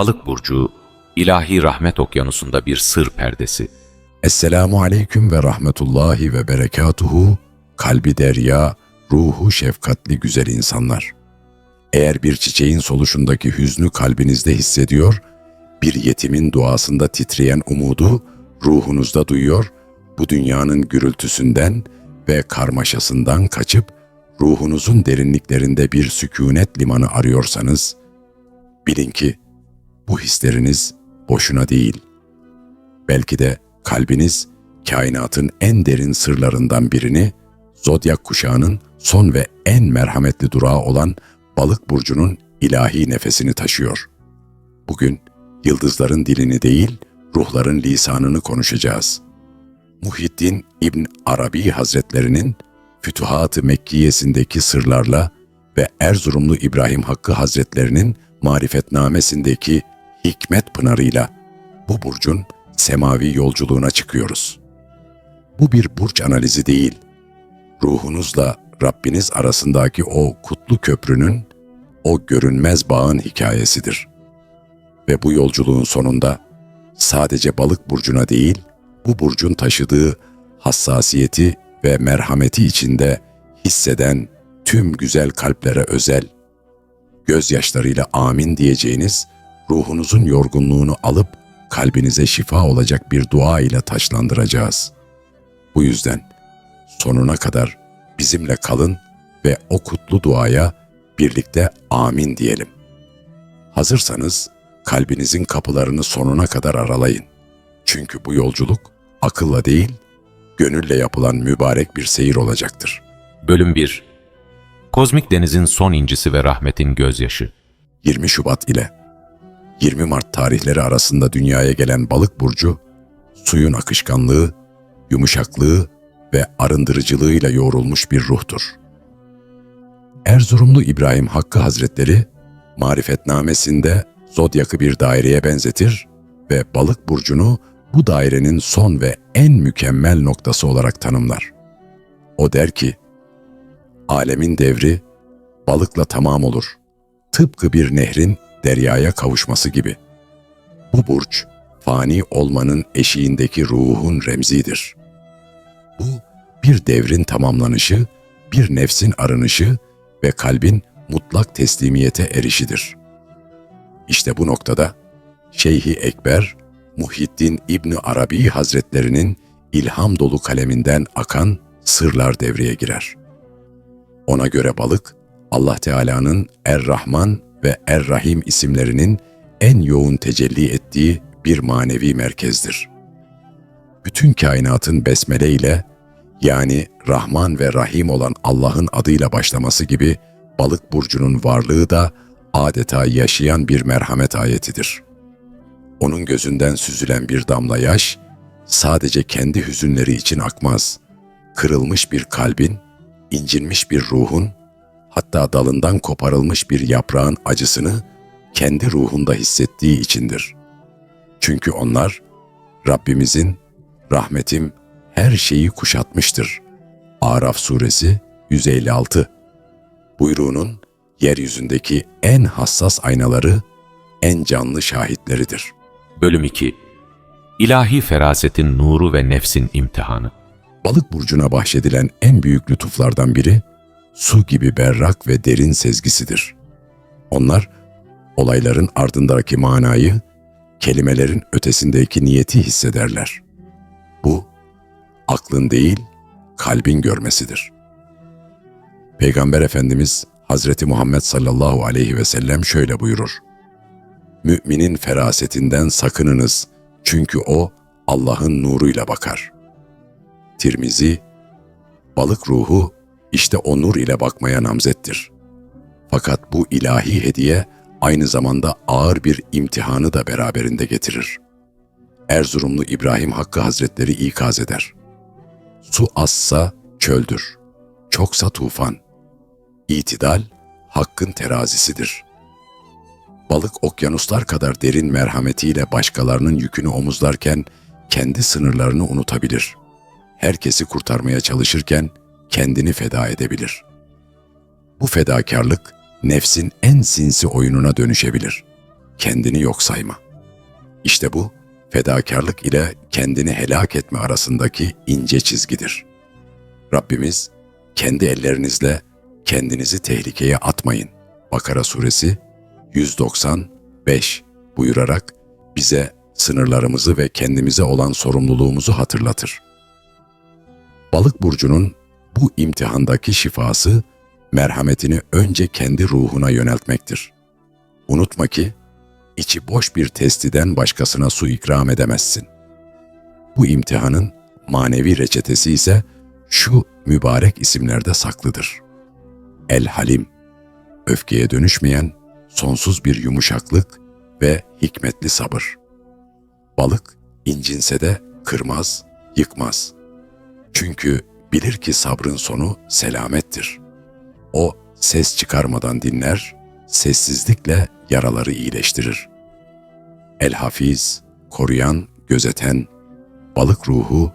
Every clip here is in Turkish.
Balık burcu, ilahi rahmet okyanusunda bir sır perdesi. Esselamu aleyküm ve rahmetullahi ve berekatuhu, kalbi derya, ruhu şefkatli güzel insanlar. Eğer bir çiçeğin soluşundaki hüznü kalbinizde hissediyor, bir yetimin duasında titreyen umudu ruhunuzda duyuyor, bu dünyanın gürültüsünden ve karmaşasından kaçıp ruhunuzun derinliklerinde bir sükunet limanı arıyorsanız, bilin ki bu hisleriniz boşuna değil. Belki de kalbiniz kainatın en derin sırlarından birini zodyak kuşağının son ve en merhametli durağı olan balık burcunun ilahi nefesini taşıyor. Bugün yıldızların dilini değil, ruhların lisanını konuşacağız. Muhyiddin İbn Arabi Hazretlerinin Fütuhat-ı Mekkiyesindeki sırlarla ve Erzurumlu İbrahim Hakkı Hazretlerinin marifetnamesindeki hikmet pınarıyla bu burcun semavi yolculuğuna çıkıyoruz. Bu bir burç analizi değil, ruhunuzla Rabbiniz arasındaki o kutlu köprünün, o görünmez bağın hikayesidir. Ve bu yolculuğun sonunda sadece balık burcuna değil, bu burcun taşıdığı hassasiyeti ve merhameti içinde hisseden tüm güzel kalplere özel, gözyaşlarıyla amin diyeceğiniz, ruhunuzun yorgunluğunu alıp kalbinize şifa olacak bir dua ile taşlandıracağız. Bu yüzden sonuna kadar bizimle kalın ve o kutlu duaya birlikte amin diyelim. Hazırsanız kalbinizin kapılarını sonuna kadar aralayın. Çünkü bu yolculuk akılla değil, gönülle yapılan mübarek bir seyir olacaktır. Bölüm 1 Kozmik denizin son incisi ve rahmetin gözyaşı. 20 Şubat ile 20 Mart tarihleri arasında dünyaya gelen balık burcu, suyun akışkanlığı, yumuşaklığı ve arındırıcılığıyla yoğrulmuş bir ruhtur. Erzurumlu İbrahim Hakkı Hazretleri, marifetnamesinde zodyakı bir daireye benzetir ve balık burcunu bu dairenin son ve en mükemmel noktası olarak tanımlar. O der ki, alemin devri balıkla tamam olur. Tıpkı bir nehrin deryaya kavuşması gibi. Bu burç, fani olmanın eşiğindeki ruhun remzidir. Bu, bir devrin tamamlanışı, bir nefsin arınışı ve kalbin mutlak teslimiyete erişidir. İşte bu noktada Şeyhi Ekber, Muhyiddin İbni Arabi Hazretlerinin ilham dolu kaleminden akan sırlar devreye girer. Ona göre balık, Allah Teala'nın Er-Rahman ve Er-Rahim isimlerinin en yoğun tecelli ettiği bir manevi merkezdir. Bütün kainatın besmele ile yani Rahman ve Rahim olan Allah'ın adıyla başlaması gibi balık burcunun varlığı da adeta yaşayan bir merhamet ayetidir. Onun gözünden süzülen bir damla yaş sadece kendi hüzünleri için akmaz. Kırılmış bir kalbin, incinmiş bir ruhun, hatta dalından koparılmış bir yaprağın acısını kendi ruhunda hissettiği içindir. Çünkü onlar Rabbimizin rahmetim her şeyi kuşatmıştır. Araf suresi 156 buyruğunun yeryüzündeki en hassas aynaları, en canlı şahitleridir. Bölüm 2 İlahi ferasetin nuru ve nefsin imtihanı. Balık burcuna bahşedilen en büyük lütuflardan biri, su gibi berrak ve derin sezgisidir. Onlar, olayların ardındaki manayı, kelimelerin ötesindeki niyeti hissederler. Bu, aklın değil, kalbin görmesidir. Peygamber Efendimiz Hazreti Muhammed sallallahu aleyhi ve sellem şöyle buyurur. Müminin ferasetinden sakınınız çünkü o Allah'ın nuruyla bakar. Tirmizi, balık ruhu işte o nur ile bakmaya namzettir. Fakat bu ilahi hediye aynı zamanda ağır bir imtihanı da beraberinde getirir. Erzurumlu İbrahim Hakkı Hazretleri ikaz eder. Su azsa çöldür, çoksa tufan. İtidal, hakkın terazisidir. Balık okyanuslar kadar derin merhametiyle başkalarının yükünü omuzlarken kendi sınırlarını unutabilir. Herkesi kurtarmaya çalışırken kendini feda edebilir. Bu fedakarlık nefsin en sinsi oyununa dönüşebilir. kendini yok sayma. İşte bu, fedakarlık ile kendini helak etme arasındaki ince çizgidir. Rabbimiz, kendi ellerinizle kendinizi tehlikeye atmayın. Bakara suresi 195 buyurarak bize sınırlarımızı ve kendimize olan sorumluluğumuzu hatırlatır. Balık burcunun bu imtihandaki şifası merhametini önce kendi ruhuna yöneltmektir. Unutma ki içi boş bir testiden başkasına su ikram edemezsin. Bu imtihanın manevi reçetesi ise şu mübarek isimlerde saklıdır. El Halim, öfkeye dönüşmeyen sonsuz bir yumuşaklık ve hikmetli sabır. Balık incinse de kırmaz, yıkmaz. Çünkü bilir ki sabrın sonu selamettir. O ses çıkarmadan dinler, sessizlikle yaraları iyileştirir. El Hafiz, koruyan, gözeten, balık ruhu,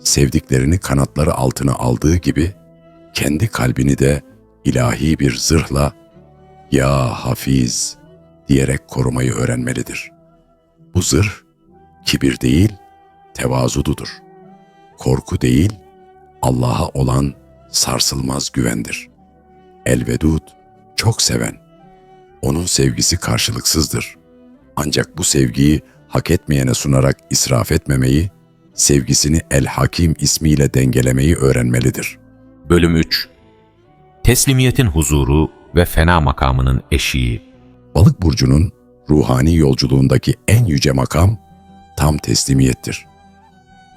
sevdiklerini kanatları altına aldığı gibi, kendi kalbini de ilahi bir zırhla ''Ya Hafiz'' diyerek korumayı öğrenmelidir. Bu zırh, kibir değil, tevazududur. Korku değil, Allah'a olan sarsılmaz güvendir. Elvedud, çok seven. Onun sevgisi karşılıksızdır. Ancak bu sevgiyi hak etmeyene sunarak israf etmemeyi, sevgisini El Hakim ismiyle dengelemeyi öğrenmelidir. Bölüm 3 Teslimiyetin huzuru ve fena makamının eşiği. Balık burcunun ruhani yolculuğundaki en yüce makam tam teslimiyettir.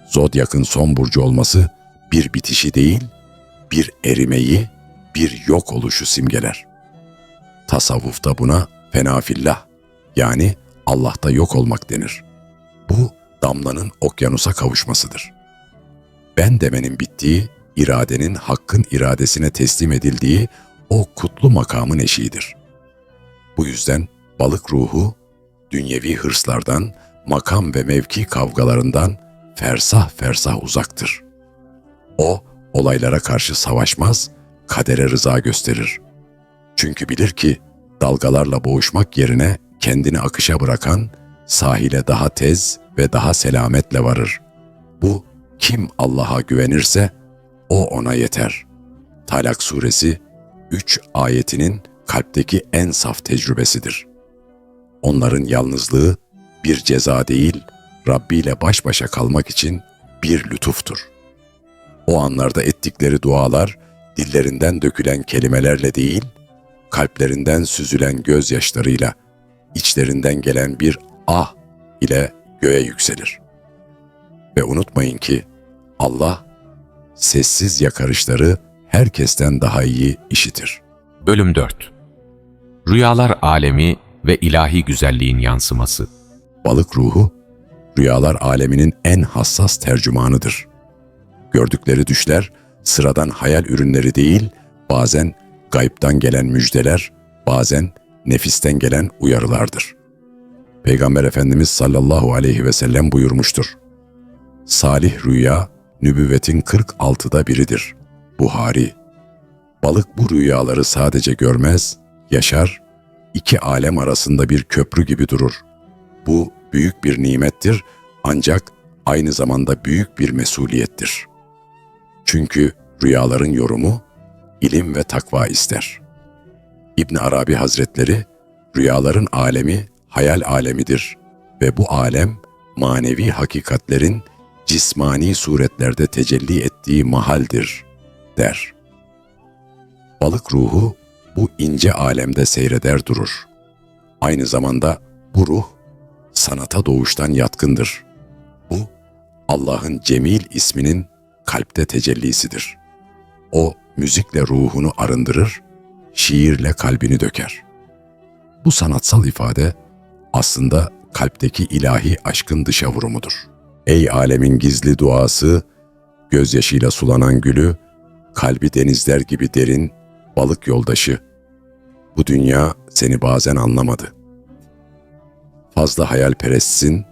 Zodyak'ın son burcu olması bir bitişi değil, bir erimeyi, bir yok oluşu simgeler. Tasavvufta buna fenafillah yani Allah'ta yok olmak denir. Bu damlanın okyanusa kavuşmasıdır. Ben demenin bittiği, iradenin hakkın iradesine teslim edildiği o kutlu makamın eşiğidir. Bu yüzden balık ruhu dünyevi hırslardan, makam ve mevki kavgalarından fersah fersah uzaktır. O olaylara karşı savaşmaz, kadere rıza gösterir. Çünkü bilir ki dalgalarla boğuşmak yerine kendini akışa bırakan sahile daha tez ve daha selametle varır. Bu kim Allah'a güvenirse o ona yeter. Talak suresi 3 ayetinin kalpteki en saf tecrübesidir. Onların yalnızlığı bir ceza değil, Rabbi ile baş başa kalmak için bir lütuftur. O anlarda ettikleri dualar, dillerinden dökülen kelimelerle değil, kalplerinden süzülen gözyaşlarıyla, içlerinden gelen bir ah ile göğe yükselir. Ve unutmayın ki Allah sessiz yakarışları herkesten daha iyi işitir. Bölüm 4 Rüyalar alemi ve ilahi güzelliğin yansıması. Balık ruhu, rüyalar aleminin en hassas tercümanıdır. Gördükleri düşler, sıradan hayal ürünleri değil, bazen gayiptan gelen müjdeler, bazen nefisten gelen uyarılardır. Peygamber Efendimiz sallallahu aleyhi ve sellem buyurmuştur. Salih rüya, nübüvvetin 46'da biridir. Buhari. Balık bu rüyaları sadece görmez, yaşar, iki alem arasında bir köprü gibi durur. Bu büyük bir nimettir ancak aynı zamanda büyük bir mesuliyettir. Çünkü rüyaların yorumu ilim ve takva ister. İbn Arabi Hazretleri rüyaların alemi hayal alemidir ve bu alem manevi hakikatlerin cismani suretlerde tecelli ettiği mahaldir der. Balık ruhu bu ince alemde seyreder durur. Aynı zamanda bu ruh sanata doğuştan yatkındır. Bu Allah'ın Cemil isminin kalpte tecellisidir. O müzikle ruhunu arındırır, şiirle kalbini döker. Bu sanatsal ifade aslında kalpteki ilahi aşkın dışa vurumudur. Ey alemin gizli duası, gözyaşıyla sulanan gülü, kalbi denizler gibi derin, balık yoldaşı. Bu dünya seni bazen anlamadı. Fazla hayalperestsin,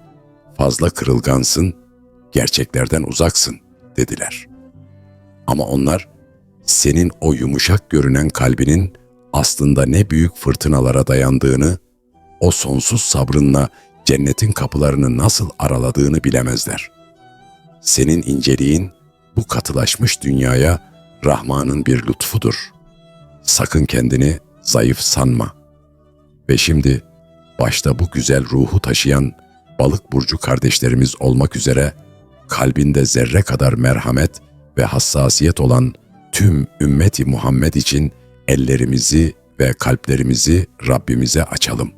fazla kırılgansın, gerçeklerden uzaksın dediler. Ama onlar senin o yumuşak görünen kalbinin aslında ne büyük fırtınalara dayandığını, o sonsuz sabrınla cennetin kapılarını nasıl araladığını bilemezler. Senin inceliğin bu katılaşmış dünyaya Rahman'ın bir lütfudur. Sakın kendini zayıf sanma. Ve şimdi başta bu güzel ruhu taşıyan balık burcu kardeşlerimiz olmak üzere kalbinde zerre kadar merhamet ve hassasiyet olan tüm ümmeti Muhammed için ellerimizi ve kalplerimizi Rabbimize açalım.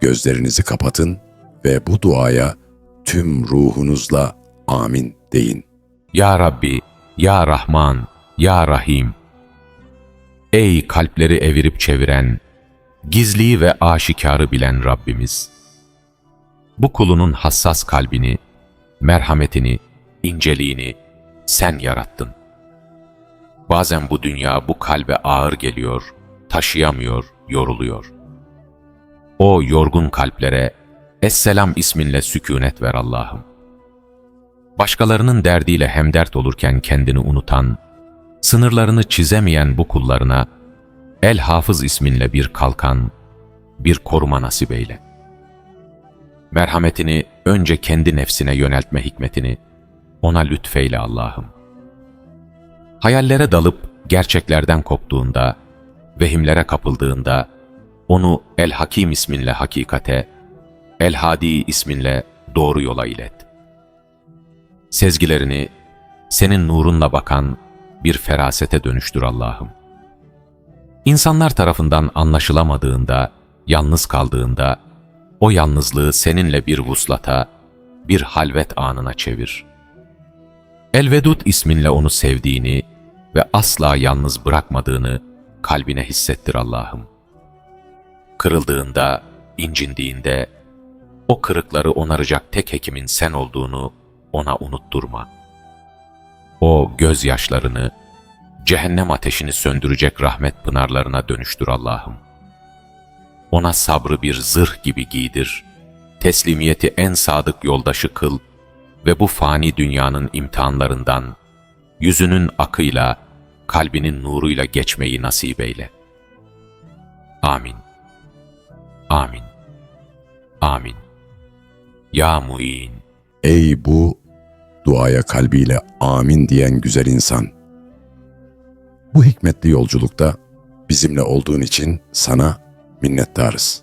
Gözlerinizi kapatın ve bu duaya tüm ruhunuzla amin deyin. Ya Rabbi, Ya Rahman, Ya Rahim. Ey kalpleri evirip çeviren, gizliyi ve aşikarı bilen Rabbimiz. Bu kulunun hassas kalbini, merhametini, inceliğini sen yarattın. Bazen bu dünya bu kalbe ağır geliyor, taşıyamıyor, yoruluyor. O yorgun kalplere Esselam isminle sükunet ver Allah'ım. Başkalarının derdiyle hemdert olurken kendini unutan, sınırlarını çizemeyen bu kullarına El Hafız isminle bir kalkan, bir koruma nasip eyle. Merhametini önce kendi nefsine yöneltme hikmetini ona lütfeyle Allah'ım. Hayallere dalıp gerçeklerden koptuğunda, vehimlere kapıldığında onu El Hakim isminle hakikate, El Hadi isminle doğru yola ilet. Sezgilerini senin nurunla bakan bir ferasete dönüştür Allah'ım. İnsanlar tarafından anlaşılamadığında, yalnız kaldığında, o yalnızlığı seninle bir vuslata, bir halvet anına çevir. Elvedud isminle onu sevdiğini ve asla yalnız bırakmadığını kalbine hissettir Allah'ım. Kırıldığında, incindiğinde, o kırıkları onaracak tek hekimin sen olduğunu ona unutturma. O gözyaşlarını, cehennem ateşini söndürecek rahmet pınarlarına dönüştür Allah'ım. Ona sabrı bir zırh gibi giydir, teslimiyeti en sadık yoldaşı kıl ve bu fani dünyanın imtihanlarından yüzünün akıyla, kalbinin nuruyla geçmeyi nasip eyle. Amin. Amin. Amin. Ya Mu'in. Ey bu duaya kalbiyle amin diyen güzel insan. Bu hikmetli yolculukta bizimle olduğun için sana minnettarız.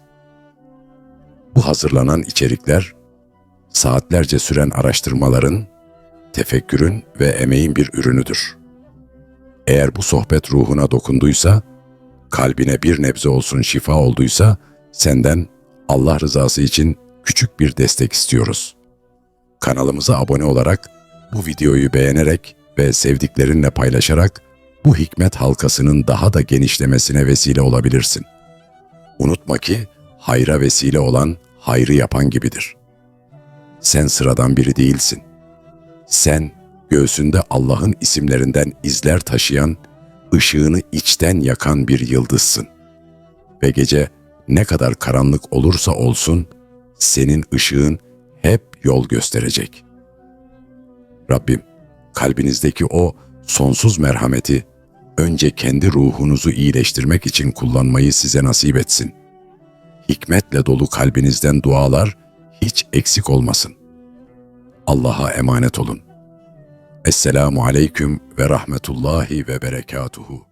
Bu hazırlanan içerikler saatlerce süren araştırmaların, tefekkürün ve emeğin bir ürünüdür. Eğer bu sohbet ruhuna dokunduysa, kalbine bir nebze olsun şifa olduysa, senden Allah rızası için küçük bir destek istiyoruz. Kanalımıza abone olarak, bu videoyu beğenerek ve sevdiklerinle paylaşarak bu hikmet halkasının daha da genişlemesine vesile olabilirsin. Unutma ki hayra vesile olan hayrı yapan gibidir. Sen sıradan biri değilsin. Sen göğsünde Allah'ın isimlerinden izler taşıyan, ışığını içten yakan bir yıldızsın. Ve gece ne kadar karanlık olursa olsun, senin ışığın hep yol gösterecek. Rabbim, kalbinizdeki o sonsuz merhameti önce kendi ruhunuzu iyileştirmek için kullanmayı size nasip etsin. Hikmetle dolu kalbinizden dualar hiç eksik olmasın. Allah'a emanet olun. Esselamu aleyküm ve rahmetullahi ve berekatuhu.